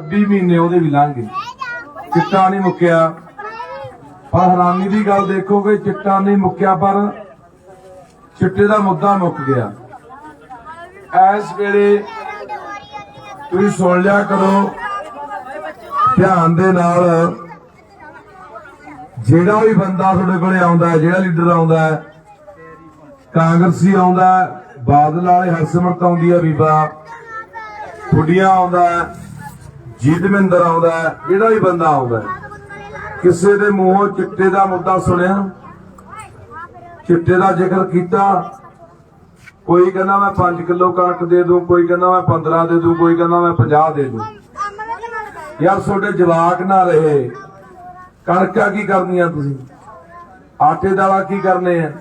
20 ਮਹੀਨੇ ਉਹਦੇ ਵੀ ਲੰਘ। ਗਏ ਚਿੱਟਾ ਨਹੀਂ ਮੁੱਕਿਆ। ਪਰ ਹੈਰਾਨੀ ਦੀ ਗੱਲ ਦੇਖੋ ਕਿ ਚਿੱਟਾ ਨਹੀਂ ਮੁੱਕਿਆ, ਪਰ ਚਿੱਟੇ ਦਾ ਮੁੱਦਾ ਮੁੱਕ ਗਿਆ। ਇਸ ਵੇਲੇ ਤੁਸੀਂ ਸੁਣ ਲਿਆ ਕਰੋ, ਧਿਆਨ ਦੇ ਨਾਲ। ਜਿਹੜਾ ਵੀ ਬੰਦਾ ਤੁਹਾਡੇ ਕੋਲੇ ਆਉਂਦਾ ਹੈ, ਜਿਹੜਾ ਲੀਡਰ ਆਉਂਦਾ ਹੈ, ਕਾਂਗਰਸੀ ਆਉਂਦਾ ਬਾਦਲ ਵਾਲੇ ਹਰਸਿਮਰਤ ਆਉਂਦੀ ਹੈ, ਬੀਬਾ। ਫੁੱਡੀਆਂ ਆਉਂਦਾ ਜੀਤਮਿੰਦਰ ਆਉਂਦਾ ਹੈ, ਜਿਹੜਾ ਵੀ ਬੰਦਾ ਆਉਂਦਾ ਕਿਸੇ ਦੇ ਮੂੰਹੋਂ ਚਿੱਟੇ ਦਾ ਮੁੱਦਾ ਸੁਣਿਆ? ਚਿੱਟੇ ਦਾ ਜ਼ਿਕਰ ਕੀਤਾ? ਕੋਈ ਕਹਿੰਦਾ ਮੈਂ 5 ਕਿਲੋ ਕਣਕ ਦੇ ਦੂੰ ਕੋਈ ਕਹਿੰਦਾ ਮੈਂ 15 ਦੇ ਦੂੰ ਕੋਈ ਕਹਿੰਦਾ ਮੈਂ 50 ਦੇ ਦੂੰ। ਯਾਰ ਤੁਹਾਡੇ ਜਵਾਕ ਨਾ ਰਹੇ। ਕਣਕਾਂ ਕੀ ਕਰਨੀਆਂ ਤੁਸੀਂ? ਆਟੇ ਦਾਲਾ ਕੀ ਕਰਨੇ ਆ?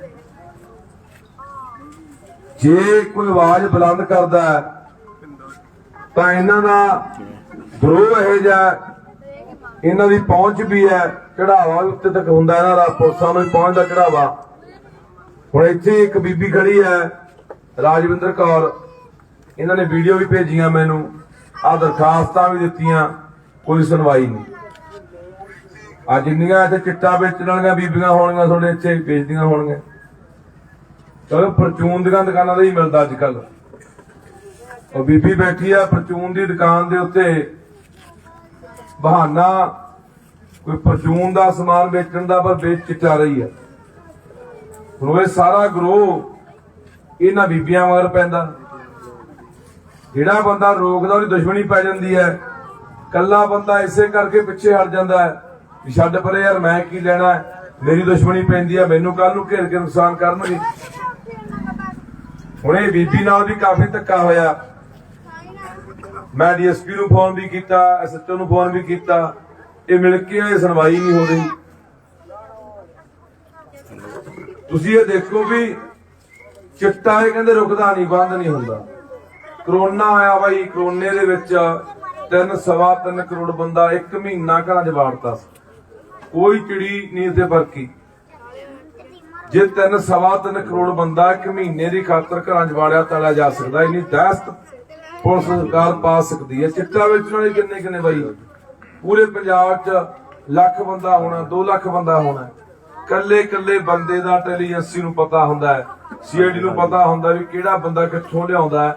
ਜੇ ਕੋਈ ਆਵਾਜ਼ ਬੁਲੰਦ ਕਰਦਾ ਤਾਂ ਇਹਨਾਂ ਦਾ ਗਰੋਹ ਇਹ ਜਾ ਇਹਨਾਂ ਦੀ ਪਹੁੰਚ ਵੀ ਹੈ ਚੜਾਵਾ ਵੀ ਉੱਤੇ ਤੱਕ ਹੁੰਦਾ ਇਹਨਾਂ ਦਾ ਪੁਲਿਸਾਂ ਨੂੰ ਪਹੁੰਚਦਾ ਚੜਾਵਾ ਹੁਣ ਇੱਥੇ ਇੱਕ ਬੀਬੀ ਖੜੀ ਹੈ, ਰਾਜਵਿੰਦਰ ਕੌਰ। ਇਹਨਾਂ ਨੇ ਵੀਡੀਓ ਵੀ ਭੇਜੀਆਂ ਮੈਨੂੰ ਆ ਦਰਖਾਸਤਾਂ ਵੀ ਦਿੱਤੀਆਂ, ਕੋਈ ਸੁਣਵਾਈ ਨਹੀਂ। ਆ ਜਿੰਨੀਆਂ ਇੱਥੇ ਚਿੱਟਾ ਵੇਚਣ ਵਾਲੀਆਂ ਬੀਬੀਆਂ ਹੋਣਗੀਆਂ, ਤੁਹਾਡੇ ਇੱਥੇ ਵੇਚਦੀਆਂ ਹੋਣਗੀਆਂ। ਚਲੋ, ਪਰਚੂਨ ਦੀਆਂ ਦੁਕਾਨਾਂ ਦਾ ਹੀ ਮਿਲਦਾ ਅੱਜ ਕੱਲ ਉਹ ਬੀਬੀ ਬੈਠੀ ਆ ਪਰਚੂਨ ਦੀ ਦੁਕਾਨ ਦੇ ਉੱਤੇ। ਬਹਾਨਾ ਕੋਈ ਪਰਚੂਨ ਦਾ ਸਮਾਨ ਵੇਚਣ ਦਾ ਪਰ ਵੇਚ ਚਿੱਟਾ ਰਹੀ ਹੈ। ਹੁਣ ਇਹ ਸਾਰਾ ਗਰੋਹ ਇਹਨਾਂ ਬੀਬੀਆਂ ਮਗਰ ਪੈਂਦਾ। ਜਿਹੜਾ ਬੰਦਾ ਰੋਕਦਾ ਉਹਦੀ ਦੁਸ਼ਮਣੀ ਪੈ ਜਾਂਦੀ ਹੈ। ਕੱਲਾ ਬੰਦਾ ਇਸੇ ਕਰਕੇ ਪਿੱਛੇ ਹਟ ਜਾਂਦਾ ਹੈ ਛੱਡ ਪਰੇ ਯਾਰ, ਮੈਂ ਕੀ ਲੈਣਾ ਮੇਰੀ ਦੁਸ਼ਮਣੀ ਪੈਂਦੀ ਹੈ, ਮੈਨੂੰ ਕੱਲ ਨੂੰ ਘੇਰ ਕੇ ਨੁਕਸਾਨ ਕਰਨਗੇ। ਹੁਣ ਇਹ ਬੀਬੀ ਨਾਲ ਵੀ ਕਾਫੀ ਧੱਕਾ ਹੋਇਆ। ਮੈਂ ਡੀਐਸਪੀ ਨੂੰ ਫੋਨ ਵੀ ਕੀਤਾ, ਐਸਐਚਓ ਨੂੰ ਫੋਨ ਵੀ ਕੀਤਾ। ਇਹ ਮਿਲ ਕੇ ਇਹ ਸੁਣਵਾਈ ਨਹੀਂ ਹੋ ਰਹੀ। ਤੁਸੀਂ ਇਹ ਦੇਖੋ ਵੀ ਚਿੱਟਾ ਇਹ ਕਹਿੰਦੇ ਰੁਕਦਾ ਨਹੀਂ, ਬੰਦ ਨਹੀਂ ਹੁੰਦਾ। ਕਰੋਨਾ ਆਇਆ ਬਾਈ, ਕਰੋਨੇ ਦੇ ਵਿੱਚ ਤਿੰਨ, ਸਵਾ ਤਿੰਨ ਕਰੋੜ ਬੰਦਾ ਇੱਕ ਮਹੀਨਾ ਘਰਾਂ 'ਚ ਵਾੜਤਾ ਸੀ। ਕੋਈ ਚਿੜੀ ਨਹੀਂ ਇੱਥੇ ਵਰਕੀ ਜੇ ਤਿੰਨ, ਸਵਾ ਤਿੰਨ ਕਰੋੜ ਬੰਦਾ ਇੱਕ ਮਹੀਨੇ ਦੀ ਖਾਤਰ ਘਰਾਂ 'ਚ ਵਾੜਿਆ, ਤਲਿਆ ਜਾ ਸਕਦਾ। ਇੰਨੀ ਦਹਿਸ਼ਤ ਪੁਲਿਸ ਸਰਕਾਰ ਪਾ ਸਕਦੀ ਹੈ। ਚਿੱਟਾ ਵੇਚਣ ਵਾਲੇ ਕਿੰਨੇ ਕਿੰਨੇ ਬਾਈ? ਪੂਰੇ ਪੰਜਾਬ 'ਚ ਲੱਖ ਬੰਦਾ ਹੋਣਾ 2 ਲੱਖ ਬੰਦਾ ਹੋਣਾ। ਕੱਲੇ ਕੱਲੇ ਬੰਦੇ ਦਾ ਇੰਟੈਲੀਜੈਂਸੀ ਨੂੰ ਪਤਾ ਹੁੰਦਾ ਹੈ, ਸੀਆਈਡੀ ਨੂੰ ਪਤਾ ਹੁੰਦਾ ਵੀ ਕਿਹੜਾ ਬੰਦਾ ਕਿੱਥੋਂ ਲਿਆਉਂਦਾ ਹੈ,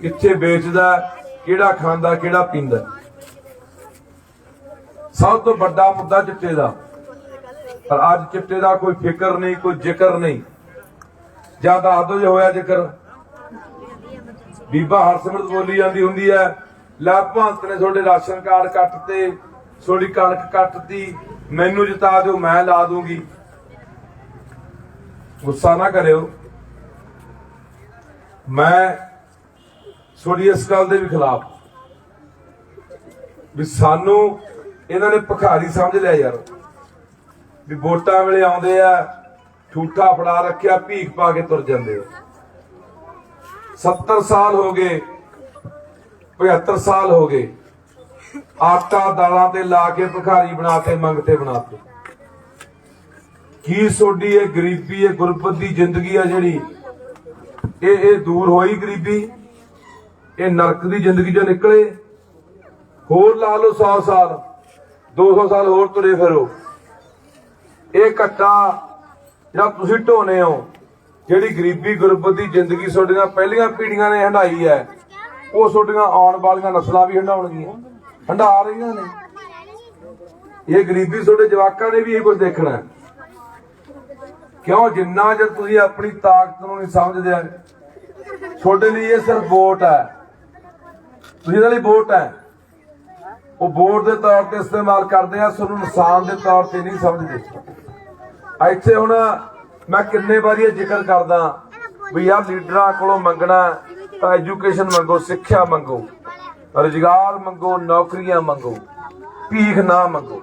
ਕਿੱਥੇ ਵੇਚਦਾ ਕਿਹੜਾ ਖਾਂਦਾ, ਕਿਹੜਾ ਪੀਂਦਾ ਹੈ। ਸਭ ਤੋਂ ਵੱਡਾ ਮੁੱਦਾ ਚਿੱਟੇ ਦਾ। ਪਰ ਅੱਜ ਚਿੱਟੇ ਦਾ ਕੋਈ ਫਿਕਰ ਨਹੀਂ, ਕੋਈ ਜ਼ਿਕਰ ਨਹੀਂ। ਜਾਂ ਦੱਸ ਹੋਇਆ ਜ਼ਿਕਰ। ਬੀਬਾ ਹਰਸਿਮਰਤ ਬੋਲੀ ਜਾਂਦੀ ਹੁੰਦੀ ਹੈ। ਲੈ ਭੰਤ ਨੇ ਤੁਹਾਡੇ ਰਾਸ਼ਨ ਕਾਰਡ ਕੱਟਤੇ, ਤੁਹਾਡੀ ਕਣਕ ਕੱਟਤੀ, ਮੈਨੂੰ ਜਿਤਾ ਦਿਓ, ਮੈਂ ਲਾ ਦੂੰਗੀ। ਗੁੱਸਾ ਨਾ ਕਰਿਓ। ਮੈਂ ਤੁਹਾਡੀ ਇਸ ਗੱਲ ਦੇ ਵੀ ਖਿਲਾਫ ਵੀ ਸਾਨੂੰ ਇਹਨਾਂ ਨੇ ਭਿਖਾਰੀ ਸਮਝ ਲਿਆ ਯਾਰ। ਵੀ ਵੋਟਾਂ ਵੇਲੇ ਆਉਂਦੇ ਆ, ਠੂਠਾ ਫੜਾ ਰੱਖਿਆ, ਭੀਖ ਪਾ ਕੇ ਤੁਰ ਜਾਂਦੇ ਆ। 70 ਸਾਲ ਹੋ ਗਏ 75 ਸਾਲ ਹੋ ਗਏ, ਆਟਾ ਦਾਲਾਂ ਤੇ ਲਾ ਕੇ ਭਿਖਾਰੀ ਬਣਾਤੇ ਮੰਗਤੇ ਬਣਾਤੇ ਕੀ ਸੋਡੀ ਇਹ ਗਰੀਬੀ ਇਹ ਗੁਰਬਤ ਦੀ ਜ਼ਿੰਦਗੀ ਆ ਜਿਹੜੀ, ਇਹ ਇਹ ਦੂਰ ਹੋਈ ਗਰੀਬੀ, ਇਹ ਨਰਕ ਦੀ ਜ਼ਿੰਦਗੀ ਚੋਂ ਨਿਕਲੇ। ਹੋਰ ਲਾ ਲਓ 100 ਸਾਲ 200 ਸਾਲ ਹੋਰ ਤੁਰੇ ਫਿਰੋ। ਇਹ ਘੱਟਾ, ਜਿਹੜਾ ਤੁਸੀਂ ਢੋਨੇ ਹੋ ਜਿਹੜੀ ਗਰੀਬੀ ਗੁਰਬਤ ਦੀ ਜ਼ਿੰਦਗੀ ਤੁਹਾਡੀਆਂ ਪਹਿਲੀਆਂ ਪੀੜ੍ਹੀਆਂ ਨੇ ਹੰਡਾਈ ਹੈ, ਉਹ ਤੁਹਾਡੀਆਂ ਆਉਣ ਵਾਲੀਆਂ ਨਸਲਾਂ ਵੀ ਹੰਡਾਉਣਗੀਆਂ ਹੰਡਾ ਰਹੀਆਂ ਨੇ। ਇਹ ਗਰੀਬੀ ਤੁਹਾਡੇ ਜਵਾਕਾਂ ਨੇ ਵੀ ਇਹ ਕੁਝ ਦੇਖਣਾ ਕਿਉਂ ਜਿੰਨਾ ਜਦ ਤੁਸੀਂ ਆਪਣੀ ਤਾਕਤ ਨੂੰ ਨਹੀਂ ਸਮਝਦੇ ਤੁਹਾਡੇ ਲਈ ਇਹ ਸਿਰਫ ਵੋਟ ਹੈ। ਤੁਸੀਂ ਇਹਦੇ ਲਈ ਵੋਟ ਹੈ। ਉਹ ਵੋਟ ਦੇ ਤੌਰ ਤੇ ਇਸਤੇਮਾਲ ਕਰਦੇ ਆ ਤੁਹਾਨੂੰ ਨੁਕਸਾਨ ਦੇ ਤੌਰ ਤੇ ਨਹੀਂ ਸਮਝਦੇ। ਇੱਥੇ ਹੁਣ ਮੈਂ ਕਿੰਨੇ ਵਾਰੀ ਇਹ ਜ਼ਿਕਰ ਕਰਦਾ ਵੀ ਯਾਰ ਲੀਡਰਾਂ ਕੋਲੋਂ ਮੰਗਣਾ, ਤਾਂ ਐਜੂਕੇਸ਼ਨ ਮੰਗੋ, ਸਿੱਖਿਆ ਮੰਗੋ, ਰੁਜ਼ਗਾਰ ਮੰਗੋ, ਨੌਕਰੀਆਂ ਮੰਗੋ, ਭੀਖ ਨਾ ਮੰਗੋ।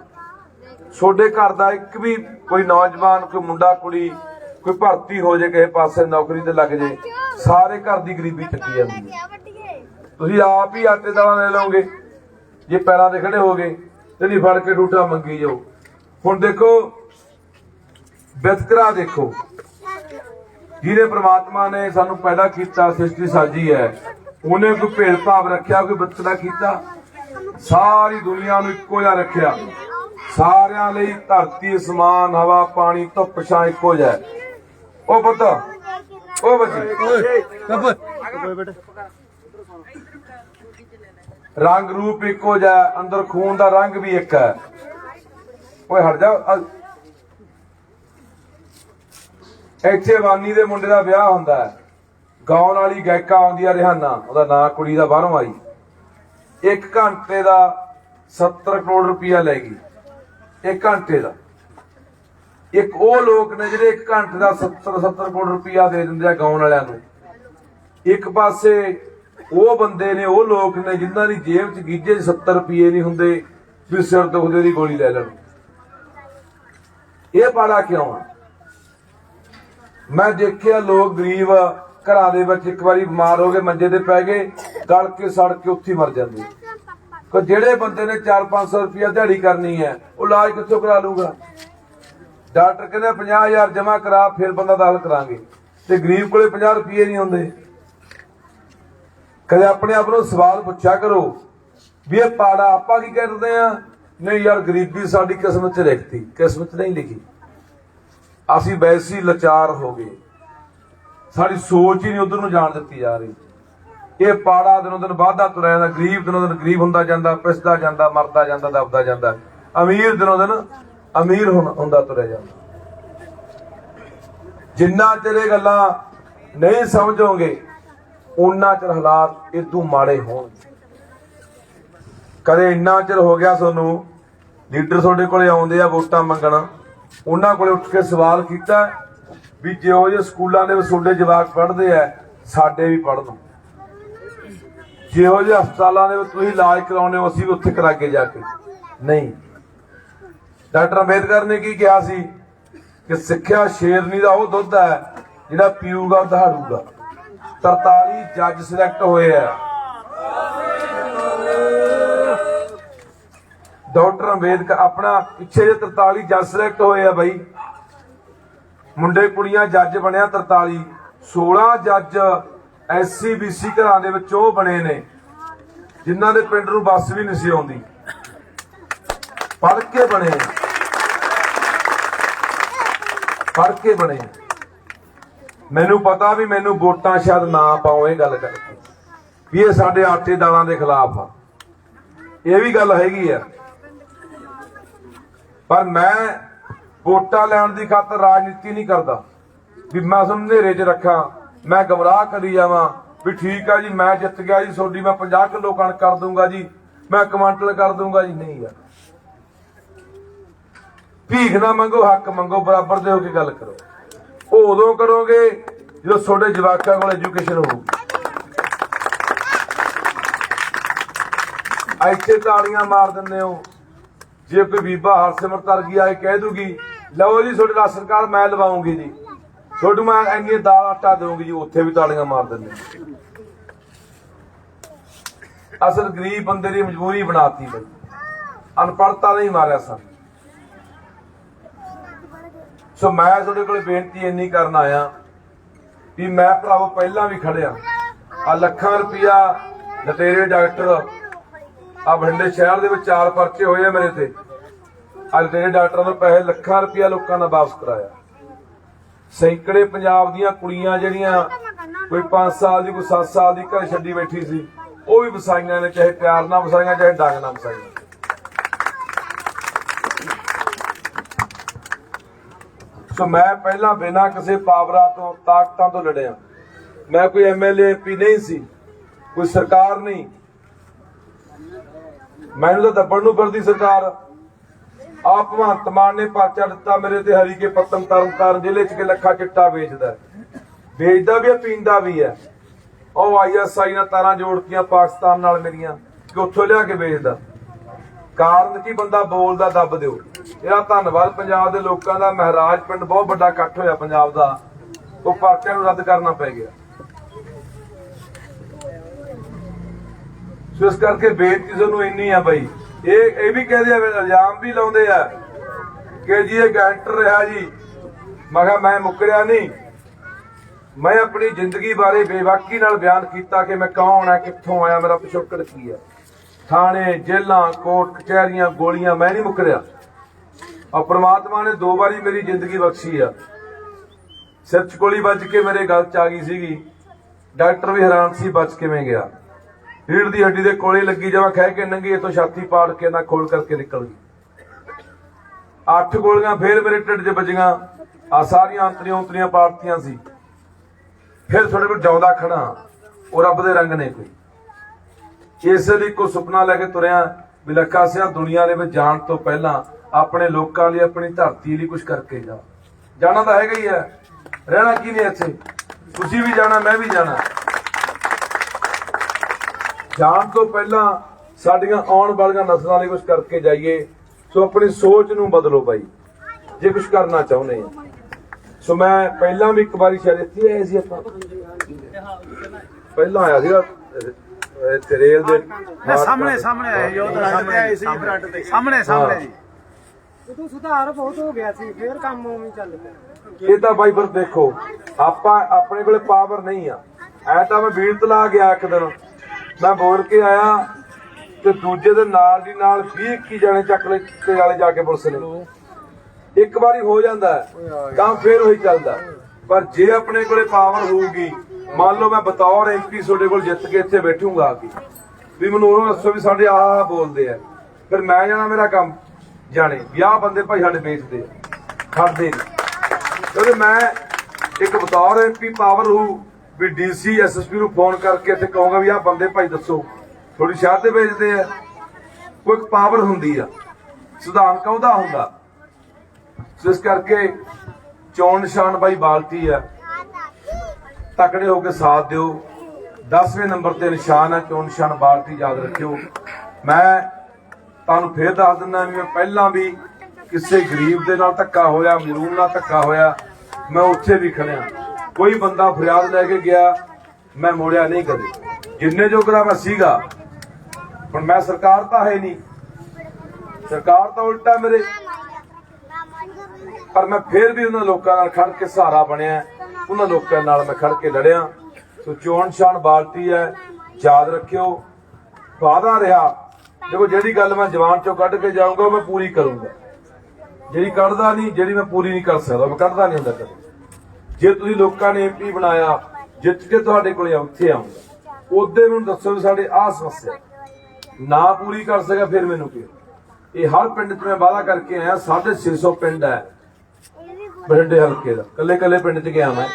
ਛੋਡੇ ਘਰ ਦਾ ਇੱਕ ਵੀ ਕੋਈ ਨੌਜਵਾਨ, ਕੋਈ ਮੁੰਡਾ, ਕੁੜੀ, ਕੋਈ ਭਰਤੀ ਹੋ ਜੇ ਕਿਸੇ ਪਾਸੇ ਨੌਕਰੀ ਤੇ ਲੱਗ ਜੇ, ਸਾਰੇ ਘਰ ਦੀ ਗਰੀਬੀ ਚੱਕੀ ਜਾਂਦੀ ਹੈ। ਤੁਸੀਂ ਆਪ ਹੀ ਆਟੇ ਦਾਲਾਂ ਲੈ ਲਓਗੇ, ਜੇ ਪੈਰਾਂ ਤੇ ਖੜੇ ਹੋਗੇ, ਤੇ ਨਹੀਂ ਫੜ ਕੇ ਰੂਟਾ ਮੰਗੀ ਜਾਓ। ਹੁਣ ਦੇਖੋ ਵਿਤਕਰਾ ਦੇਖੋ। ਜਿਹਨੇ ਪ੍ਰਮਾਤਮਾ ਨੇ ਸਾਨੂੰ ਪੈਦਾ ਕੀਤਾ, ਸ੍ਰਿਸ਼ਟੀ ਸਾਜੀ ਹੈ। ਉਹਨੇ ਕੋਈ ਭੇਦ ਭਾਵ ਰੱਖਿਆ, ਕੋਈ ਬੱਚਾ ਕੀਤਾ? ਸਾਰੀ ਦੁਨੀਆ ਨੂੰ ਇੱਕੋ ਜਿਹਾ ਰੱਖਿਆ। ਸਾਰਿਆਂ ਲਈ ਧਰਤੀ, ਅਸਮਾਨ, ਹਵਾ, ਪਾਣੀ, ਧੁੱਪ, ਛਾਂ ਇੱਕੋ ਜਿਹਾ ਉਹ ਪੁੱਤ, ਉਹ ਬੱਚੀ। ਰੰਗ ਰੂਪ ਇੱਕੋ ਜਿਹਾ ਅੰਦਰ ਖੂਨ ਦਾ ਰੰਗ ਵੀ ਇੱਕ ਹੈ। ਓਏ ਹਟ ਜਾ ਇੱਥੇ ਵਾਨੀ ਦੇ ਮੁੰਡੇ ਦਾ ਵਿਆਹ ਹੁੰਦਾ ਹੈ। ਗਾਉਣ ਵਾਲੀ ਗਾਇਕਾ ਆਉਂਦੀ ਆ ਰਿਹਾਨਾ, ਉਹਦਾ ਨਾਂ ਕੁੜੀ ਦਾ ਬਾਹਰੋਂ ਆਈ। ਇੱਕ ਘੰਟੇ ਦਾ 70 ਕਰੋੜ ਰੁਪਇਆ ਲੈ ਗਈ। ਇੱਕ ਘੰਟੇ ਦਾ। ਇੱਕ ਉਹ ਲੋਕ ਨੇ ਜਿਹੜੇ ਇੱਕ ਘੰਟੇ ਦਾ 70 70 ਕਰੋੜ ਰੁਪਇਆ ਦੇ ਦਿੰਦੇ ਆ ਗਾਉਣ ਵਾਲਿਆਂ ਨੂੰ। ਇੱਕ ਪਾਸੇ ਉਹ ਬੰਦੇ ਨੇ, ਉਹ ਲੋਕ ਨੇ ਜਿਨ੍ਹਾਂ ਦੀ ਜੇਬ 'ਚ ਗੀਜੇ 'ਚ 70 ਰੁਪਏ ਨਹੀਂ ਹੁੰਦੇ, ਵੀ ਸਿਰ ਦੁਖਦੇ ਦੀ ਗੋਲੀ ਲੈ ਲੈਣ। ਇਹ ਪਾੜਾ ਕਿਉਂ ਆ? ਮੈਂ ਦੇਖਿਆ ਲੋਕ ਗਰੀਬ ਘਰਾਂ ਦੇ ਵਿੱਚ ਇੱਕ ਵਾਰੀ ਬਿਮਾਰ ਹੋ ਗਏ ਮੰਜੇ ਤੇ ਪੈ ਗਏ, ਗਲ ਕੇ ਸੜ ਕੇ ਉੱਥੇ ਮਰ ਜਾਂਦੇ। ਕੋ ਜਿਹੜੇ ਬੰਦੇ ਨੇ 4-500 ਰੁਪਇਆ ਦਿਹਾੜੀ ਕਰਨੀ ਹੈ, ਉਹ ਇਲਾਜ ਕਿੱਥੋਂ ਕਰਾ ਲੂਗਾ ਡਾਕਟਰ ਕਹਿੰਦੇ 50000 ਜਮਾ ਕਰਾ, ਫਿਰ ਬੰਦਾ ਦਾਖਲ ਕਰਾਂਗੇ। ਤੇ ਗਰੀਬ ਕੋਲੇ 50 ਰੁਪਏ ਨਹੀਂ ਹੁੰਦੇ। ਕਦੇ ਆਪਣੇ ਆਪ ਨੂੰ ਸਵਾਲ ਪੁੱਛਿਆ ਕਰੋ ਵੀ ਇਹ ਪਾੜਾ ਆਪਾਂ ਕੀ ਕਰਦੇ ਆ? ਨਹੀਂ ਯਾਰ, ਗਰੀਬੀ ਸਾਡੀ ਕਿਸਮਤ 'ਚ ਲਿਖਤੀ, ਕਿਸਮਤ 'ਚ ਨਹੀਂ ਲਿਖੀ। ਅਸੀਂ ਵੈਸੀ ਲਾਚਾਰ ਹੋ ਗਏ। ਸਾਡੀ ਸੋਚ ਹੀ ਨਹੀਂ ਉਧਰ ਨੂੰ ਜਾਣ ਦਿੱਤੀ ਜਾ ਰਹੀ। ਇਹ ਪਾੜਾ ਦਿਨੋਂ ਦਿਨ ਵਾਧਾ ਤੁਰਿਆ ਜਾਂਦਾ, ਗਰੀਬ ਦਿਨੋਂ ਦਿਨ ਗਰੀਬ ਹੁੰਦਾ ਜਾਂਦਾ, ਪਿਸਦਾ ਜਾਂਦਾ, ਮਰਦਾ ਜਾਂਦਾ, ਦਬਦਾ ਜਾਂਦਾ। ਅਮੀਰ ਦਿਨੋਂ ਦਿਨ ਅਮੀਰ ਹੁੰਦਾ ਤੁਰਿਆ ਜਾਂਦਾ। ਜਿੰਨਾ ਚਿਰ ਇਹ ਗੱਲਾਂ ਨਹੀਂ ਸਮਝੋਗੇ ਉਨਾ ਚਿਰ ਹਾਲਾਤ ਇਦੋਂ ਮਾੜੇ ਹੋਣਗੇ। ਕਦੇ ਇੰਨਾ ਚਿਰ ਹੋ ਗਿਆ ਤੁਹਾਨੂੰ ਲੀਡਰ ਤੁਹਾਡੇ ਕੋਲੇ ਆਉਂਦੇ ਆ ਵੋਟਾਂ ਮੰਗਣ। ਉਹਨਾਂ ਕੋਲੇ ਉੱਠ ਕੇ ਸਵਾਲ ਕੀਤਾ ਵੀ ਜਿਹੋ ਜਿਹੇ ਸਕੂਲਾਂ ਦੇ ਵਿੱਚ ਜਵਾਕ ਪੜ੍ਹਦੇ ਆ, ਸਾਡੇ ਵੀ ਪੜ੍ਹਨ ਜਿਹੋ ਜਿਹੇ ਹਸਪਤਾਲਾਂ ਦੇ ਵਿੱਚ ਤੁਸੀਂ ਇਲਾਜ ਕਰਾਉਨੇ ਹੋ, ਅਸੀਂ ਵੀ ਉੱਥੇ ਕਰਾਗੇ ਜਾ ਕੇ। ਨਹੀਂ। ਡਾਕਟਰ ਅੰਬੇਦਕਰ ਨੇ ਕੀ ਕਿਹਾ ਸੀ? ਕਿ ਸਿੱਖਿਆ ਸ਼ੇਰਨੀ ਦਾ ਉਹ ਦੁੱਧ ਹੈ, ਜਿਹੜਾ ਪੀਊਗਾ ਦਹਾੜੂਗਾ। 43 ਜੱਜ ਸਿਲੈਕਟ ਹੋਏ ਆ। ਡਾਕਟਰ ਅੰਬੇਦਕਰ ਆਪਣਾ ਪਿੱਛੇ ਜੇ 43 ਜੱਜ ਸਿਲੈਕਟ ਹੋਏ ਆ ਬਾਈ। ਮੁੰਡੇ ਕੁੜੀਆਂ ਜੱਜ ਬਣਿਆ 43 16 ਜੱਜ ਐਸਸੀ ਬੀਸੀ ਘਰਾਂ ਦੇ ਵਿੱਚ ਉਹ ਬਣੇ ਨੇ, ਜਿਨ੍ਹਾਂ ਦੇ ਪਿੰਡ ਨੂੰ ਬੱਸ ਵੀ ਨਹੀਂ ਸੀ ਆਉਂਦੀ। ਪੜ੍ਹ ਕੇ ਬਣੇ। ਪੜ੍ਹ ਕੇ ਬਣੇ। ਮੈਨੂੰ ਪਤਾ ਵੀ ਮੈਨੂੰ ਵੋਟਾਂ ਸ਼ਾਇਦ ਨਾ ਪਾਓ ਇਹ ਗੱਲ ਕਰਕੇ। ਵੀ ਇਹ ਸਾਡੇ ਆਟੇ ਦਾਲਾਂ ਦੇ ਖਿਲਾਫ ਆ। ਇਹ ਵੀ ਗੱਲ ਹੈਗੀ ਆ। ਪਰ ਮੈਂ ਵੋਟਾਂ ਲੈਣ ਦੀ ਖਾਤਰ ਰਾਜਨੀਤੀ ਨਹੀਂ ਕਰਦਾ। ਵੀ ਮੈਂ ਤੁਹਾਨੂੰ ਹਨੇਰੇ 'ਚ ਰੱਖਾਂ, ਮੈਂ ਗਮਰਾਹ ਕਰੀ ਜਾਵਾਂ, ਵੀ ਠੀਕ ਆ ਜੀ, ਮੈਂ ਜਿੱਤ ਗਿਆ ਜੀ, ਤੁਹਾਡੀ ਮੈਂ 50 ਕਿਲੋ ਕਣਕ ਕਰ ਦੂੰਗਾ ਜੀ, ਮੈਂ ਕਮਾਂਟਲ ਕਰ ਦੂੰਗਾ ਜੀ। ਨਹੀਂ ਯਾਰ। ਭੀਖ ਨਾ ਮੰਗੋ, ਹੱਕ ਮੰਗੋ, ਬਰਾਬਰ ਦੇ ਹੋ ਕੇ ਗੱਲ ਕਰੋ। ਉਹ ਉਦੋਂ ਕਰੋਗੇ ਜਦੋਂ ਤੁਹਾਡੇ ਜਵਾਕਾਂ ਕੋਲ ਐਜੂਕੇਸ਼ਨ ਹੋਊਗੀ ਇੱਥੇ ਤਾੜੀਆਂ ਮਾਰ ਦਿੰਦੇ ਹੋ। ਜੇ ਕੋਈ ਬੀਬਾ ਹਰਸਿਮਰਤ ਵਰਗੀ ਆਏ ਕਹਿ ਦੂਗੀ, ਲਓ ਜੀ, ਤੁਹਾਡੇ ਰਾਸ਼ਨ ਕਾਰਡ ਮੈਂ ਲਵਾਉਂਗੀ ਜੀ। ਤੁਹਾਨੂੰ ਮੈਂ ਇੰਨੀ ਦਾਲ ਆਟਾ ਦੇਵਾਂਗੀ ਜੀ, ਉੱਥੇ ਵੀ ਤਾੜੀਆਂ ਮਾਰ ਦਿੰਦੇ ਅਸਲ ਗਰੀਬ ਬੰਦੇ ਦੀ ਮਜਬੂਰੀ ਬਣਾਤੀ ਬਈ। ਅਨਪੜਤਾ ਨਹੀਂ ਮਾਰਿਆ ਸਨ। ਸੋ ਮੈਂ ਤੁਹਾਡੇ ਕੋਲ ਬੇਨਤੀ ਇੰਨੀ ਕਰਨ ਆਇਆ ਵੀ ਮੈਂ ਭਰਾਵੋ ਪਹਿਲਾਂ ਵੀ ਖੜਿਆ ਆ ਲੱਖਾਂ ਰੁਪਇਆ, ਲਟੇਰੇ ਡਾਕਟਰ ਆ ਭੰਡੇ ਸ਼ਹਿਰ ਦੇ ਵਿੱਚ ਚਾਰ ਪਰਚੇ ਹੋਏ ਆ ਮੇਰੇ ਤੇ। ਅੱਜ ਤੇਰੇ ਡਾਕਟਰਾਂ ਨੂੰ ਪੈਸੇ ਲੱਖਾਂ ਰੁਪਇਆ ਲੋਕਾਂ ਦਾ ਵਾਪਸ ਕਰਾਇਆ। ਸੈਂਕੜੇ ਪੰਜਾਬ ਦੀਆਂ ਕੁੜੀਆਂ ਜਿਹੜੀਆਂ ਕੋਈ 5 ਸਾਲ ਦੀ, ਕੋਈ 7 ਸਾਲ ਦੀ ਘਰ ਛੱਡੀ ਬੈਠੀ ਸੀ, ਉਹ ਵੀ ਵਸਾਈਆਂ ਨੇ, ਚਾਹੇ ਪਿਆਰ ਨਾਲ ਵਸਾਈਆਂ, ਚਾਹੇ ਡੰਗ ਨਾਲ ਵਸਾਈਆਂ। ਸੋ ਮੈਂ ਪਹਿਲਾਂ ਬਿਨਾਂ ਕਿਸੇ ਪਾਵਰਾਂ ਤੋਂ, ਤਾਕਤਾਂ ਤੋਂ ਲੜਿਆ। ਮੈਂ ਕੋਈ ਐਮਐਲਏ ਐਮਪੀ ਨਹੀਂ ਸੀ, ਕੋਈ ਸਰਕਾਰ ਨਹੀਂ। ਮੈਨੂੰ ਤਾਂ ਦੱਬਣ ਨੂੰ ਫਿਰਦੀ ਸਰਕਾਰ। ਆ ਭਗਵੰਤ ਮਾਨ ਨੇ ਪਰਚਾ ਦਿੱਤਾ ਮੇਰੇ ਤੇ ਹਰੀ ਕੇ ਪੱਤਨ ਤਰਨ ਜ਼ਿਲ੍ਹੇ ਚ ਕਿ ਲੱਖਾ ਚਿੱਟਾ ਵੇਚਦਾ ਵੇਚਦਾ ਵੀ ਹੈ, ਪੀਂਦਾ ਵੀ ਹੈ। ਉਹ ਆਈਐਸਆਈ ਨਾਲ ਤਾਰਾਂ ਜੋੜਤੀਆਂ ਪਾਕਿਸਤਾਨ ਨਾਲ ਮੇਰੀਆਂ ਕਿ ਉੱਥੋਂ ਲਿਆ ਕੇ ਵੇਚਦਾ। ਕਾਰਨ ਕੀ ਬੰਦਾ ਬੋਲਦਾ ਦੱਬ ਦਿਓ। ਇਹਦਾ ਧੰਨਵਾਦ ਪੰਜਾਬ ਦੇ ਲੋਕਾਂ ਦਾ। ਮਹਾਰਾਜ ਪਿੰਡ ਬਹੁਤ ਵੱਡਾ ਇਕੱਠ ਹੋਇਆ ਪੰਜਾਬ ਦਾ। ਉਹ ਪਰਚਿਆਂ ਨੂੰ ਰੱਦ ਕਰਨਾ ਪੈ ਗਿਆ। ਸੋ ਇਸ ਕਰਕੇ ਬੇਨਤੀ ਨੂੰ ਇੰਨੀ ਆ ਬਈ। ਇਹ ਇਹ ਵੀ ਕਹਦੇ ਆ ਇਲਜ਼ਾਮ ਵੀ ਲਾਉਂਦੇ ਆ ਕਿ ਜੀ ਇਹ ਗੈਂਟਰ ਰਿਹਾ ਜੀ। ਮੈਂ ਕਿਹਾ ਮੈਂ ਮੁੱਕਰਿਆ ਨਹੀਂ। ਮੈਂ ਆਪਣੀ ਜ਼ਿੰਦਗੀ ਬਾਰੇ ਬੇਵਾਕੀ ਨਾਲ ਬਿਆਨ ਕੀਤਾ ਕਿ ਮੈਂ ਕੌਣ ਆ, ਕਿੱਥੋਂ ਆਇਆ, ਮੇਰਾ ਪਿਛੋਕੜ ਕੀ ਆ। ਥਾਣੇ ਜੇਲਾਂ ਕੋਰਟ, ਕਚਹਿਰੀਆਂ, ਗੋਲੀਆਂ, ਮੈਂ ਨਹੀਂ ਮੁੱਕਰਿਆ। ਔਰ ਪ੍ਰਮਾਤਮਾ ਨੇ ਦੋ ਵਾਰੀ ਮੇਰੀ ਜ਼ਿੰਦਗੀ ਬਖਸ਼ੀ ਆ। ਸਿਰ 'ਚ ਗੋਲੀ ਵੱਜ ਕੇ ਮੇਰੇ ਗਲ 'ਚ ਆ ਗਈ ਸੀਗੀ। ਡਾਕਟਰ ਵੀ ਹੈਰਾਨ ਸੀ ਬਚ ਕਿਵੇਂ ਗਿਆ। ਰੀੜ ਦੀ ਹੱਡੀ ਦੇ ਕੋਲੇ ਲੱਗੀ ਜਮਾ ਖਹਿ ਕੇ ਨੰਗੀ ਤੋਂ ਛਾਤੀ ਪਾੜ ਕੇ ਨਾ ਖੋਲ ਕਰਕੇ ਨਿਕਲ ਗਈ। ਅੱਠ ਗੋਲੀਆਂ ਫੇਰ ਮੇਰੇ ਢਿੱਡ 'ਚ ਵੱਜੀਆਂ। ਆ ਸਾਰੀਆਂ ਅੰਤਰੀਆਂ ਉਂਤਰੀਆਂ ਪਾੜਤੀਆਂ ਸੀ। ਫਿਰ ਤੁਹਾਡੇ ਕੋਲ ਜਾਉਂਦਾ ਖੜਾ। ਉਹ ਰੱਬ ਦੇ ਰੰਗ ਨੇ ਕੋਈ। ਇਸੇ ਲਈ ਕੋ ਸੁਪਨਾ ਲੈ ਕੇ ਤੁਰਿਆ ਵੀ ਸਿਆ ਦੁਨੀਆ ਦੇ ਵਿੱਚ ਜਾਣ ਤੋਂ ਪਹਿਲਾਂ ਆਪਣੇ ਲੋਕਾਂ ਲਈ, ਆਪਣੀ ਧਰਤੀ ਲਈ ਕੁਝ ਕਰਕੇ ਜਾ। ਜਾਣਾ ਤਾਂ ਹੈਗਾ ਹੀ ਹੈ। ਰਹਿਣਾ ਕੀ ਨਹੀਂ ਇੱਥੇ? ਤੁਸੀਂ ਵੀ ਜਾਣਾ, ਮੈਂ ਵੀ ਜਾਣਾ। ਜਾਣ ਤੋਂ ਪਹਿਲਾਂ ਸਾਡੀਆਂ ਆਉਣ ਵਾਲੀਆਂ ਨਸਲਾਂ ਲਈ ਕੁਝ ਕਰਕੇ ਜਾਈਏ ਸੋ ਆਪਣੀ ਸੋਚ ਨੂੰ ਬਦਲੋ ਬਾਈ ਜੇ ਕੁਝ ਕਰਨਾ ਚਾਹੁੰਦੇ ਆ। ਸੋ ਮੈਂ ਪਹਿਲਾਂ ਵੀ ਇੱਕ ਵਾਰੀ ਸ਼ਾਇਦ ਇੱਥੇ ਆਏ ਸੀ ਆਪਾਂ। ਪਹਿਲਾਂ ਆਇਆ ਸੀਗਾ ਇੱਥੇ ਰੇਲ ਦੇ ਸਾਹਮਣੇ ਸਾਹਮਣੇ ਆਏ ਜੋ ਤਾਂ ਸਾਹਮਣੇ ਆਏ ਸੀ ਫਰੰਟ ਤੇ। ਸਾਹਮਣੇ ਸਾਹਮਣੇ ਜੀ। ਉਦੋਂ ਸੁਧਾਰ ਬਹੁਤ ਹੋ ਗਿਆ ਸੀ ਫੇਰ ਕੰਮ ਉਵੇਂ ਚੱਲ ਪਿਆ। ਇਹ ਤਾਂ ਬਾਈ ਫਿਰ ਦੇਖੋ ਆਪਾਂ ਆਪਣੇ ਕੋਲੇ ਪਾਵਰ ਨਹੀਂ ਆ। ਐ ਤਾਂ ਮੈਂ ਵੀਰ ਤਲਾ ਗਿਆ ਇੱਕ ਦਿਨ। ਮੈਂ ਬੋਲ ਕੇ ਆਇਆ ਤੇ ਦੂਜੇ ਦੇ ਨਾਲ ਦੀ ਨਾਲ 20 21 ਜਣੇ ਚੱਕ ਲੈ ਤੇ ਵਾਲੇ ਜਾ ਕੇ ਪੁਲਿਸ ਨੇ। ਇੱਕ ਵਾਰੀ ਹੋ ਜਾਂਦਾ ਕੰਮ ਫੇਰ ਉਹੀ ਚੱਲਦਾ ਪਰ ਜੇ ਆਪਣੇ ਕੋਲੇ ਪਾਵਰ ਹੋਊਗੀ, ਮੰਨ ਲਓ ਮੈਂ ਬਤੌਰ ਐਮਪੀ ਤੁਹਾਡੇ ਕੋਲ ਜਿੱਤ ਕੇ ਇੱਥੇ ਬੈਠੂਗਾ ਆ ਕੇ, ਵੀ ਮੈਨੂੰ ਉਹ ਦੱਸੋ ਵੀ ਸਾਡੇ ਆਹ ਬੋਲਦੇ ਆ। ਫਿਰ ਮੈਂ ਜਾਣਾ ਮੇਰਾ ਕੰਮ, ਜਾਣੇ, ਵਿਆਹ ਬੰਦੇ ਭਾਈ ਸਾਡੇ ਵੇਚਦੇ ਆ, ਖੜਦੇ ਨੇ। ਕਿਉਂਕਿ ਮੈਂ ਇੱਕ ਬਤੌਰ ਐਮਪੀ ਪਾਵਰ ਹੋਊ ਵੀ ਡੀਸੀ ਐਸਐਸਪੀ ਨੂੰ ਫੋਨ ਕਰਕੇ ਤੇ ਕਹੂੰਗਾ ਵੀ ਆਹ ਬੰਦੇ ਭਾਈ ਦੱਸੋ ਥੋੜੀ ਸ਼ਹਿਰ ਤੇ ਵੇਚਦੇ ਆ। ਕੋਈ ਪਾਵਰ ਹੁੰਦੀ ਆ, ਸਿਧਾਂਤ ਕਾਹਦਾ ਹੁੰਦਾ। ਸੋ ਕਰਕੇ ਚੋਣ ਨਿਸ਼ਾਨ ਬਾਈ ਬਾਲਟੀ ਆ। ਤਕੜੇ ਹੋ ਕੇ ਸਾਥ ਦਿਓ। 10ਵੇਂ ਨੰਬਰ ਤੇ ਨਿਸ਼ਾਨ ਹੈ ਚੋਣ ਨਿਸ਼ਾਨ ਬਾਲਟੀ ਯਾਦ ਰੱਖਿਓ। ਮੈਂ ਤੁਹਾਨੂੰ ਫੇਰ ਦੱਸ ਦਿੰਦਾ ਵੀ ਮੈਂ ਪਹਿਲਾਂ ਵੀ ਕਿਸੇ ਗਰੀਬ ਦੇ ਨਾਲ ਧੱਕਾ ਹੋਇਆ ਮਜਰੂਮ ਨਾਲ ਧੱਕਾ ਹੋਇਆ, ਮੈਂ ਉੱਥੇ ਵੀ ਖੜਿਆ। ਕੋਈ ਬੰਦਾ ਫਰਿਆਦ ਲੈ ਕੇ ਗਿਆ, ਮੈਂ ਮੋੜਿਆ ਨਹੀਂ ਕਦੇ। ਜਿੰਨੇ ਜੋਗਰਾ ਮੈਂ ਸੀਗਾ, ਹੁਣ ਮੈਂ ਸਰਕਾਰ ਤਾਂ ਹੈ ਨਹੀਂ। ਸਰਕਾਰ ਤਾਂ ਉਲਟਾ ਮੇਰੇ। ਪਰ ਮੈਂ ਫੇਰ ਵੀ ਉਹਨਾਂ ਲੋਕਾਂ ਨਾਲ ਖੜ ਕੇ ਸਹਾਰਾ ਬਣਿਆ। ਉਹਨਾਂ ਲੋਕਾਂ ਨਾਲ ਮੈਂ ਖੜ ਕੇ ਲੜਿਆ। ਸੋ ਚੋਣ ਸ਼ਾਨ ਬਾਲਟੀ ਹੈ, ਯਾਦ ਰੱਖਿਓ। ਵਾਦਾ ਰਿਹਾ, ਦੇਖੋ ਜਿਹੜੀ ਗੱਲ ਮੈਂ ਜਵਾਨ ਚੋਂ ਕੱਢ ਕੇ ਜਾਊਂਗਾ, ਉਹ ਮੈਂ ਪੂਰੀ ਕਰੂੰਗਾ। ਜਿਹੜੀ ਕੱਢਦਾ ਨਹੀਂ, ਜਿਹੜੀ ਮੈਂ ਪੂਰੀ ਨਹੀਂ ਕਰ ਸਕਦਾ ਮੈਂ ਕੱਢਦਾ ਨਹੀਂ ਹੁੰਦਾ ਕਦੇ। ਜੇ ਤੁਸੀਂ ਲੋਕਾਂ ਨੇ ਐਮਪੀ ਬਣਾਇਆ, ਜਿੱਤ ਕੇ ਤੁਹਾਡੇ ਕੋਲੇ ਉੱਥੇ ਆਉਂਗਾ। ਉਹਦੇ ਮੈਨੂੰ ਦੱਸੋ ਵੀ ਸਾਡੇ ਆਹ ਸਮੱਸਿਆ। ਨਾ ਪੂਰੀ ਕਰ ਸਕਿਆ, ਫਿਰ ਮੈਨੂੰ ਕੀ ਇਹ ਹਰ ਪਿੰਡ 'ਚ ਮੈਂ ਵਾਅਦਾ ਕਰਕੇ ਆਇਆ 650 ਪਿੰਡ ਹੈ ਬਠਿੰਡੇ ਹਲਕੇ ਦਾ। ਕੱਲੇ ਕੱਲੇ ਪਿੰਡ 'ਚ ਗਿਆ ਮੈਂ।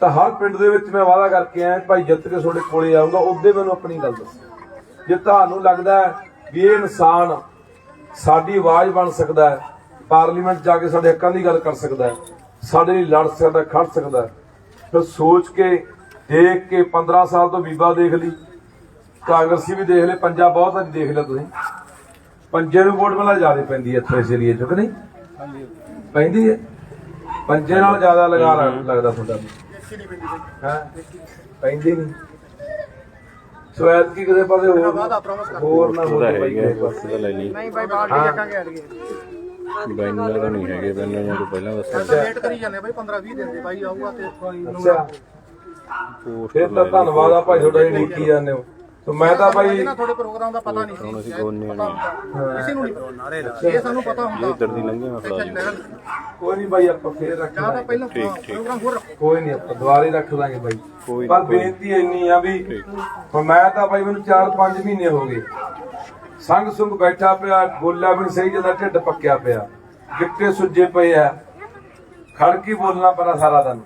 ਤਾਂ ਹਰ ਪਿੰਡ ਦੇ ਵਿੱਚ ਮੈਂ ਵਾਅਦਾ ਕਰਕੇ ਆਇਆ ਭਾਈ ਜਿੱਤ ਕੇ ਤੁਹਾਡੇ ਕੋਲੇ ਆਉਂਗਾ, ਉਹਦੇ ਮੈਨੂੰ ਆਪਣੀ ਗੱਲ ਦੱਸੋ। ਜੇ ਤੁਹਾਨੂੰ ਲੱਗਦਾ ਵੀ ਇਹ ਇਨਸਾਨ ਸਾਡੀ ਆਵਾਜ਼ ਬਣ ਸਕਦਾ ਹੈ, ਪਾਰਲੀਮੈਂਟ ਜਾ ਕੇ ਸਾਡੇ ਹੱਕਾਂ ਦੀ ਗੱਲ ਕਰ ਸਕਦਾ ਹੈ ਸਾਡੇ ਲਈ ਲੜ ਸਕਦਾ ਖੜ ਸਕਦਾ ਫਿਰ ਸੋਚ ਕੇ ਦੇਖ ਕੇ 15 ਸਾਲ ਤੋਂ ਬੀਬਾ ਦੇਖ ਲਈ। ਕਾਂਗਰਸੀ ਵੀ ਦੇਖ ਲਏ ਪੰਜਾ ਬਹੁਤ ਅੱਜ ਦੇਖ ਲਿਆ ਤੁਸੀਂ। ਪੰਜੇ ਨੂੰ ਵੋਟ ਮਲਾ ਜ਼ਿਆਦਾ ਪੈਂਦੀ ਹੈ ਇੱਥੇ ਇਸ ਏਰੀਏ ਚ ਕਿ ਨਹੀਂ? ਪੈਂਦੀ ਹੈ। ਪੰਜੇ ਨਾਲ ਜ਼ਿਆਦਾ ਲਗਾ ਲੱਗਦਾ ਤੁਹਾਡਾ ਹਾਂ? ਪੈਂਦੀ ਨਹੀਂ। ਸੋ ਐਤ ਕੀ ਕਦੇ ਪਾਸੇ ਹੋਰ ਹੋਰ ਨਾ ਹੋਵੇ। ਬਾਈ ਹੈਗਾ ਕਿਸੇ ਪਾਸੇ। ਲੈ ਲਈ। ਨਹੀਂ ਬਾਈ ਬਾਹਰ ਹਾਂ। ਚੱਕਾਂਗੇ ਅੜੀਏ ਬੈਨਰ ਤਾਂ ਨਹੀਂ ਹੈਗੇ ਬੈਨਰ ਤੋਂ ਪਹਿਲਾਂ ਦੱਸਿਆ ਵੇਟ ਕਰੀ ਜਾਂਦੇ ਬਾਈ 15 20 ਦਿਨ ਦੇ ਬਾਈ ਆਊਗਾ ਤੇ ਕੋਈ ਅੱਛਾ। ਪੋਸਟ ਫਿਰ ਤਾਂ ਧੰਨਵਾਦ ਆ ਭਾਈ ਤੁਹਾਡਾ ਜੀ ਡੀਕੀ ਜਾਂਦੇ। ਹੋ। ਸੋ ਮੈਂ ਤਾਂ ਭਾਈ ਨਾ ਤੁਹਾਡੇ ਪ੍ਰੋਗਰਾਮ ਦਾ ਪਤਾ ਨਹੀਂ ਹੁਣ ਸੀ ਅਸੀਂ ਕਿਸੇ ਨੂੰ ਨਹੀਂ ਪਤਾ। ਨਾਰੇ ਦਾ ਇਹ ਸਾਨੂੰ ਪਤਾ ਹੁੰਦਾ ਇੱਧਰ ਦੀ ਲੰਘੇ ਮੈਂ ਫੜਾ ਜੂ। ਕੋਈ ਨਹੀਂ ਭਾਈ ਆਪਾਂ ਫੇਰ ਰੱਖ ਲਾਂਗੇ। ਪਹਿਲਾਂ। ਪ੍ਰੋਗਰਾਮ ਹੋਰ ਰੱਖੋ। ਕੋਈ ਨਹੀਂ ਆਪਾਂ ਦੁਬਾਰੇ ਰੱਖ ਲਾਂਗੇ ਕੋਈ ਪਰ। ਬੇਨਤੀ ਇੰਨੀ ਆ ਵੀ ਹੁਣ ਮੈਂ ਤਾਂ ਬਾਈ ਮੈਨੂੰ 4-5 ਮਹੀਨੇ ਹੋ ਗਏ। ਸੰਗ ਸੁੰਗ ਬੈਠਾ ਪਿਆ, ਬੋਲਿਆ ਵੀ ਸਹੀ ਜਦਾ ਢਿੱਡ ਪੱਕਿਆ ਪਿਆ। ਗਿੱਟੇ ਸੁੱਜੇ ਪਏ ਆ। ਖੜ ਕੇ ਬੋਲਣਾ ਪੈਣਾ ਸਾਰਾ ਦਿਨ।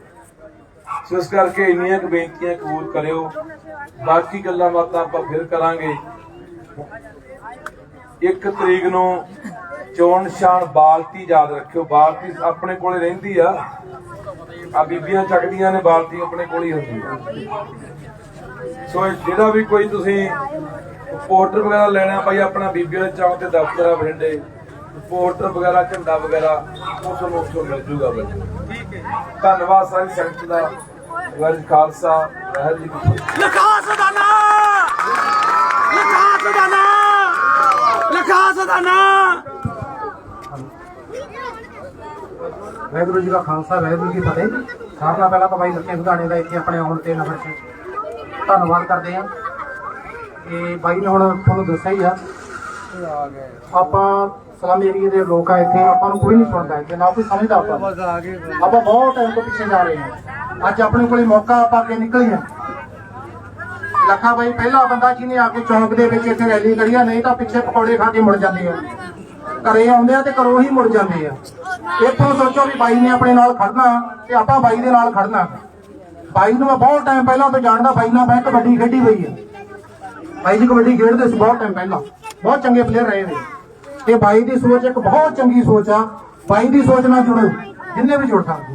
ਸੋ ਇਸ ਕਰਕੇ ਇੰਨੀਆਂ ਕੁ ਬੇਨਤੀਆਂ ਕਬੂਲ ਕਰਿਓ। ਬਾਕੀ ਗੱਲਾਂ ਬਾਤਾਂ ਆਪਾਂ ਫਿਰ ਕਰਾਂਗੇ। ਇੱਕ ਤਰੀਕ ਨੂੰ ਚੋਣ ਨਿਸ਼ਾਨ ਬਾਲਟੀ ਯਾਦ ਰੱਖਿਓ। ਬਾਲਟੀ ਆਪਣੇ ਕੋਲੇ ਰਹਿੰਦੀ ਆ। ਆ ਬੀਬੀਆਂ ਚੱਕਦੀਆਂ ਨੇ, ਬਾਲਟੀ ਆਪਣੇ ਕੋਲ ਹੀ ਹੁੰਦੀ ਆ। ਸੋ ਜਿਹੜਾ ਵੀ ਕੋਈ ਤੁਸੀਂ ਪੋਸਟਰ ਵਗੈਰਾ ਲੈਣਾ ਭਾਈ ਆਪਣਾ ਬੀਬੀਆਂ ਦੇ ਚੌਂਕ ਤੇ ਦਫ਼ਤਰ ਆ ਬਠਿੰਡੇ। ਪੋਸਟਰ ਵਗੈਰਾ ਝੰਡਾ ਵਗੈਰਾ ਉਹ ਤੁਹਾਨੂੰ ਉੱਥੋਂ ਮਿਲ ਜੂਗਾ ਬਾਈ ਠੀਕ ਹੈ ਧੰਨਵਾਦ ਸਾਰੀ ਸੰਗਤ ਦਾ। ਵਾਹਿਗੁਰੂ ਜੀ ਕਾ ਖਾਲਸਾ ਵਾਹਿਗੁਰੂ ਜੀ ਕੀ ਫਤਿਹ। ਲਖਾ ਸਦਾਨਾ! ਲਖਾ ਸਦਾਨਾ! ਲਖਾ ਸਦਾਨਾ! ਵਾਹਿਗੁਰੂ ਜੀ ਦਾ ਖਾਲਸਾ ਵਾਹਿਗੁਰੂ ਜੀ ਕੀ ਫਤਿਹ। ਸਾਰਿਆਂ ਪਹਿਲਾਂ ਤਾਂ ਬਾਈ ਲੱਖੇ ਸੁਧਾਣੇ ਦਾ ਇੱਥੇ ਆਪਣੇ ਆਉਣ ਤੇ ਨਗਰ 'ਚ ਧੰਨਵਾਦ ਕਰਦੇ ਆ ਤੇ ਬਾਈ ਨੇ ਹੁਣ ਤੁਹਾਨੂੰ ਦੱਸਿਆ ਹੀ ਆ। ਆਪਾਂ ਸਲਾਮ ਏਰੀਏ ਦੇ ਲੋਕ ਆ ਇੱਥੇ ਆਪਾਂ ਨੂੰ ਕੋਈ ਨਹੀਂ ਸੁਣਦਾ ਇੱਥੇ ਨਾ ਕੋਈ ਸਮਝਦਾ ਆਪਾਂ। ਆਪਾਂ ਬਹੁਤ ਟਾਈਮ ਤੋਂ ਪਿੱਛੇ ਜਾ ਰਹੇ ਹਾਂ। ਅੱਜ ਆਪਣੇ ਕੋਲੇ ਮੌਕਾ ਆਪਾਂ ਅੱਗੇ ਨਿਕਲੇ ਆ। ਲੱਖਾ ਬਾਈ ਪਹਿਲਾ ਬੰਦਾ ਜਿਹਨੇ ਆ ਕੇ ਚੌਂਕ ਦੇ ਵਿੱਚ ਇੱਥੇ ਰੈਲੀ ਕਰੀ ਆ ਨਹੀਂ ਤਾਂ ਪਿੱਛੇ ਪਕੌੜੇ ਖਾ ਕੇ ਮੁੜ ਜਾਂਦੇ ਆ। ਘਰੇ ਆਉਂਦੇ ਆ ਤੇ ਘਰੋਂ ਹੀ ਮੁੜ ਜਾਂਦੇ ਆ। ਇੱਥੋਂ ਸੋਚੋ ਵੀ ਬਾਈ ਨੇ ਆਪਣੇ ਨਾਲ ਖੜਨਾ ਤੇ ਆਪਾਂ ਬਾਈ ਦੇ ਨਾਲ ਖੜਨਾ। ਬਾਈ ਨੂੰ ਮੈਂ ਬਹੁਤ ਟਾਈਮ ਪਹਿਲਾਂ ਤੋਂ ਜਾਣਦਾ ਬਾਈ ਨਾਲ ਮੈਂ ਕਬੱਡੀ ਖੇਡੀ ਹੋਈ ਆ। ਬਾਈ ਜੀ ਕਬੱਡੀ ਖੇਡਦੇ ਸੀ ਬਹੁਤ ਟਾਈਮ ਪਹਿਲਾਂ। ਬਹੁਤ ਚੰਗੇ ਪਲੇਅਰ ਰਹੇ ਨੇ। ਤੇ ਬਾਈ ਦੀ ਸੋਚ ਇੱਕ ਬਹੁਤ ਚੰਗੀ ਸੋਚ ਆ। ਬਾਈ ਦੀ ਸੋਚ ਨਾਲ ਜੁੜੋ। ਜਿੰਨੇ ਵੀ ਜੁੜ ਸਕਦੇ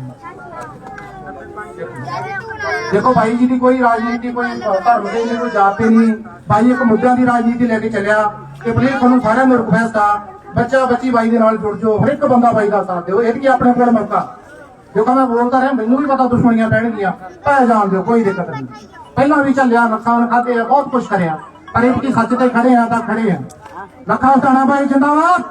ਦੇਖੋ ਭਾਈ ਜੀ ਦੀ ਕੋਈ ਰਾਜਨੀਤੀ, ਕੋਈ ਧਰਮ ਦੇ ਨਹੀਂ ਕੋਈ ਜਾਤ ਤੇ ਨਹੀਂ। ਭਾਈ ਇੱਕ ਮੁੱਦਿਆਂ ਦੀ ਰਾਜਨੀਤੀ ਲੈ ਕੇ ਚੱਲਿਆ। ਤੇ ਪਲੀਜ਼ ਤੁਹਾਨੂੰ ਸਾਰਿਆਂ ਨੂੰ ਰਿਕਵੈਸਟ ਆ, ਬੱਚਾ, ਬੱਚੀ ਬਾਈ ਦੇ ਨਾਲ ਜੁੜ ਜਾਓ। ਹਰ ਇੱਕ ਬੰਦਾ ਬਾਈ ਦਾ ਸਾਥ ਦਿਓ। ਇਹ ਕੀ ਆਪਣੇ ਕੋਲ ਮੌਕਾ। ਦੇਖੋ ਮੈਂ ਬੋਲਦਾ ਰਿਹਾ, ਮੈਨੂੰ ਵੀ ਪਤਾ ਦੁਸ਼ਮਣੀਆਂ ਪੈਣਗੀਆਂ। ਪੈ ਜਾਣ ਦਿਓ, ਕੋਈ ਦਿੱਕਤ ਨਹੀਂ। ਪਹਿਲਾਂ ਵੀ ਚੱਲਿਆ, ਨੁਕਸਾਨ ਖਾਦੇ ਆ, ਬਹੁਤ ਕੁਝ ਕਰਿਆ। ਪਰ ਇਹ ਕੀ ਸੱਚ ਤੇ ਖੜੇ ਆ ਤਾਂ ਖੜੇ ਆ। ਲੱਖਾਂ ਸਤਾਣਾ ਬਾਈ ਜਿੰਦਾਬਾਦ।